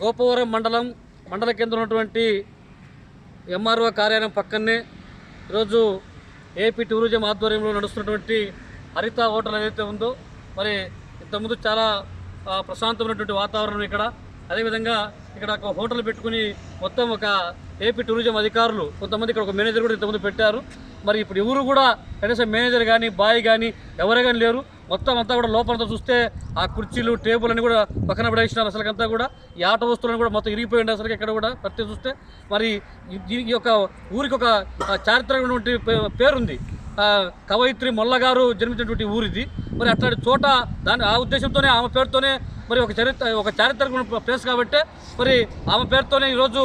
గోపవరం మండలం మండల కేంద్రం ఉన్నటువంటి ఎంఆర్ఓ కార్యాలయం పక్కనే ఈరోజు ఏపీ టూరిజం ఆధ్వర్యంలో నడుస్తున్నటువంటి హరిత హోటల్ ఏదైతే ఉందో మరి ఇంతకుముందు చాలా ప్రశాంతమైనటువంటి వాతావరణం ఇక్కడ. అదేవిధంగా ఇక్కడ ఒక హోటల్ పెట్టుకుని మొత్తం ఒక ఏపీ టూరిజం అధికారులు కొంతమంది ఇక్కడ ఒక మేనేజర్ కూడా ఇంతకుముందు పెట్టారు. మరి ఇప్పుడు ఎవరు కూడా కనీసం మేనేజర్ కానీ బాయ్ కానీ ఎవరే కానీ లేరు. మొత్తం అంతా కూడా లోపలంతా చూస్తే ఆ కుర్చీలు టేబుల్ అని కూడా పక్కన పడేసినారు అసలుకంతా కూడా. ఈ ఆట వస్తువులను కూడా మొత్తం ఇరిగిపోయింది అసలు ఇక్కడ కూడా ప్రతి చూస్తే. మరి ఈ- ఈ యొక్క ఊరికి ఒక చారిత్రకమైనటువంటి పే- పేరుంది. కవయిత్రి మొల్లగారు జన్మించినటువంటి ఊరిది. మరి అట్లాంటి చోట దాని ఆ ఉద్దేశంతోనే ఆమె పేరుతోనే మరి ఒక చరిత్ర ఒక చారిత్రక ప్లేస్ కాబట్టి మరి ఆమె పేరుతోనే ఈరోజు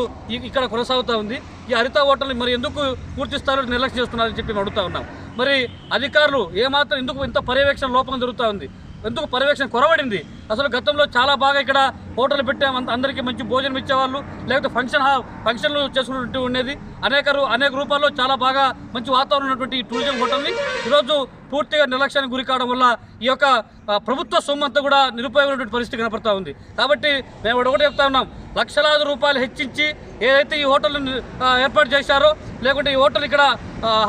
ఇక్కడ కొనసాగుతూ ఉంది. ఈ హరిత హోటల్ని మరి ఎందుకు పూర్తిస్తారో నిర్లక్ష్యం చేస్తున్నారని చెప్పి మేము అడుగుతా ఉన్నాం. మరి అధికారులు ఏమాత్రం ఎందుకు ఇంత పర్యవేక్షణ లోపం జరుగుతూ ఉంది? ఎందుకు పర్యవేక్షణ కొరవడింది? అసలు గతంలో చాలా బాగా ఇక్కడ హోటల్ పెట్టాం అంత- అందరికీ మంచి భోజనం ఇచ్చేవాళ్ళు లేకపోతే ఫంక్షన్ హాల్ ఫంక్షన్లు చేసుకుంటూ ఉండేది. అనేక అనేక రూపాల్లో చాలా బాగా మంచి వాతావరణం ఉన్నటువంటి టూరిజం హోటల్ని ఈరోజు పూర్తిగా నిర్లక్ష్యానికి గురి కావడం వల్ల ఈ యొక్క ప్రభుత్వ సొమ్ము అంతా కూడా నిరుపయోగమైనటువంటి పరిస్థితి కనపడతా ఉంది. కాబట్టి మేము ఒకటి చెప్తా ఉన్నాం లక్షలాది రూపాయలు హెచ్చించి ఏదైతే ఈ హోటల్ ఏర్పాటు చేశారో లేకుంటే ఈ హోటల్ ఇక్కడ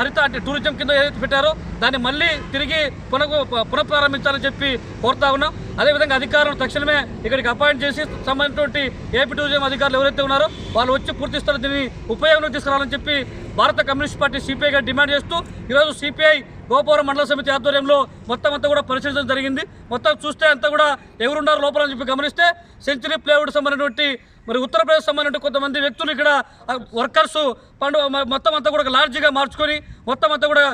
హరిత అంటే టూరిజం కింద ఏదైతే పెట్టారో దాన్ని మళ్ళీ తిరిగి పునః పునఃప్రారంభించాలని చెప్పి కోరుతా ఉన్నాం. అదేవిధంగా అధికారులు తక్షణమే ఇక్కడికి అపాయింట్ చేసి సంబంధించినటువంటి ఏపీ టూరిజం అధికారులు ఎవరైతే ఉన్నారో వాళ్ళు వచ్చి పూర్తిస్తారు దీన్ని ఉపయోగంలో తీసుకురావాలని చెప్పి భారత కమ్యూనిస్ట్ పార్టీ సిపిఐగా డిమాండ్ చేస్తూ ఈరోజు సిపిఐ గోపురం మండల సమితి ఆధ్వర్యంలో మొత్తం అంతా కూడా పరిశీలించడం జరిగింది. మొత్తం చూస్తే అంతా కూడా ఎవరున్నారు లోపల అని చెప్పి గమనిస్తే సెంచరీ ప్లేవుడ్ సంబంధించినటువంటి మరి ఉత్తరప్రదేశ్ సంబంధించిన కొంతమంది వ్యక్తులు ఇక్కడ వర్కర్స్ పండు మొత్తం అంతా కూడా ఒక మార్చుకొని మొత్తం అంతా కూడా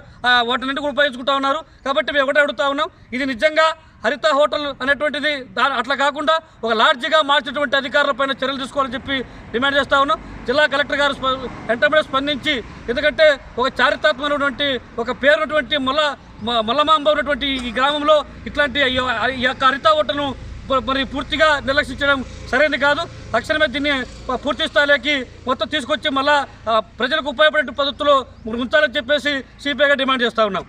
వాటిని కూడా ఉపయోగించుకుంటా ఉన్నారు. కాబట్టి మేము ఒకటే అడుగుతా ఉన్నాం. ఇది నిజంగా హరిత హోటల్ అనేటువంటిది దా అట్లా కాకుండా ఒక లాడ్జిగా మార్చినటువంటి అధికారులపైన చర్యలు తీసుకోవాలని చెప్పి డిమాండ్ చేస్తా ఉన్నాం. జిల్లా కలెక్టర్ గారు వెంటనే స్పందించి ఎందుకంటే ఒక చారిత్రాత్మకమైనటువంటి ఒక పేరున్నటువంటి మల్ల మ- మల్లమాంబ ఉన్నటువంటి ఈ గ్రామంలో ఇట్లాంటి ఈ యొక్క హరిత హోటల్ను మరి పూర్తిగా నిర్లక్షించడం సరైనది కాదు. తక్షణమే దీన్ని పూర్తి స్థాయిలోకి మొత్తం తీసుకొచ్చి మళ్ళా ప్రజలకు ఉపయోగపడే పద్ధతిలో ఉంచాలని చెప్పేసి సిపిఐగా డిమాండ్ చేస్తూ ఉన్నాం.